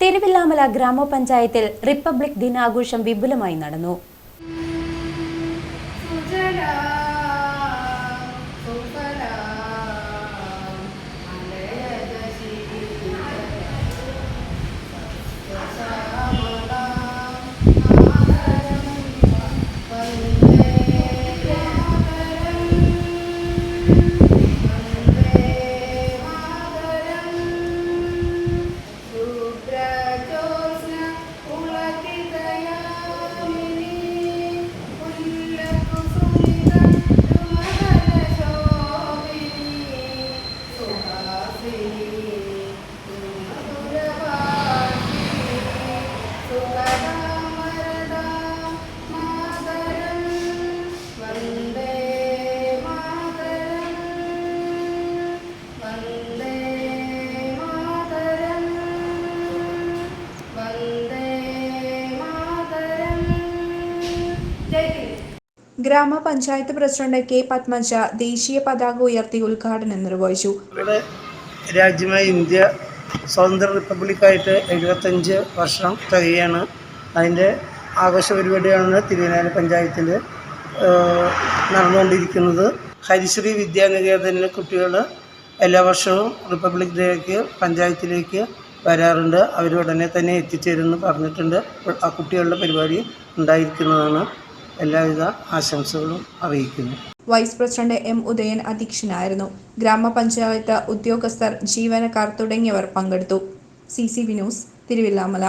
തിരുവില്ലാമല ഗ്രാമപഞ്ചായത്തിൽ റിപ്പബ്ലിക് ദിനാഘോഷം വിപുലമായി നടന്നു. ഗ്രാമപഞ്ചായത്ത് പ്രസിഡന്റ് കെ പത്മജ ദേശീയ പതാക ഉയർത്തി ഉദ്ഘാടനം നിർവഹിച്ചു. രാജ്യമായ ഇന്ത്യ സ്വതന്ത്ര റിപ്പബ്ലിക്കായിട്ട് എഴുപത്തഞ്ച് വർഷം തികയാണ്. അതിന്റെ ആഘോഷ പരിപാടിയാണ് തിരുവനാല പഞ്ചായത്തിൽ നടന്നുകൊണ്ടിരിക്കുന്നത്. ഹരിശ്രീ വിദ്യാനികേതനിലെ കുട്ടികൾ എല്ലാ വർഷവും റിപ്പബ്ലിക് ഡേക്ക് പഞ്ചായത്തിലേക്ക് വരാറുണ്ട്. അവർ ഉടനെ തന്നെ എത്തിച്ചേരുമെന്ന് പറഞ്ഞിട്ടുണ്ട്. ആ കുട്ടികളുടെ പരിപാടി ഉണ്ടായിരിക്കുന്നതാണ്. എല്ലാവിധ ആശംസകളും അറിയിക്കുന്നു. വൈസ് പ്രസിഡന്റ് എം ഉദയൻ അധ്യക്ഷനായിരുന്നു. ഗ്രാമപഞ്ചായത്ത് ഉദ്യോഗസ്ഥർ ജീവനക്കാർ തുടങ്ങിയവർ പങ്കെടുത്തു. C C V news Thiruvilwamala.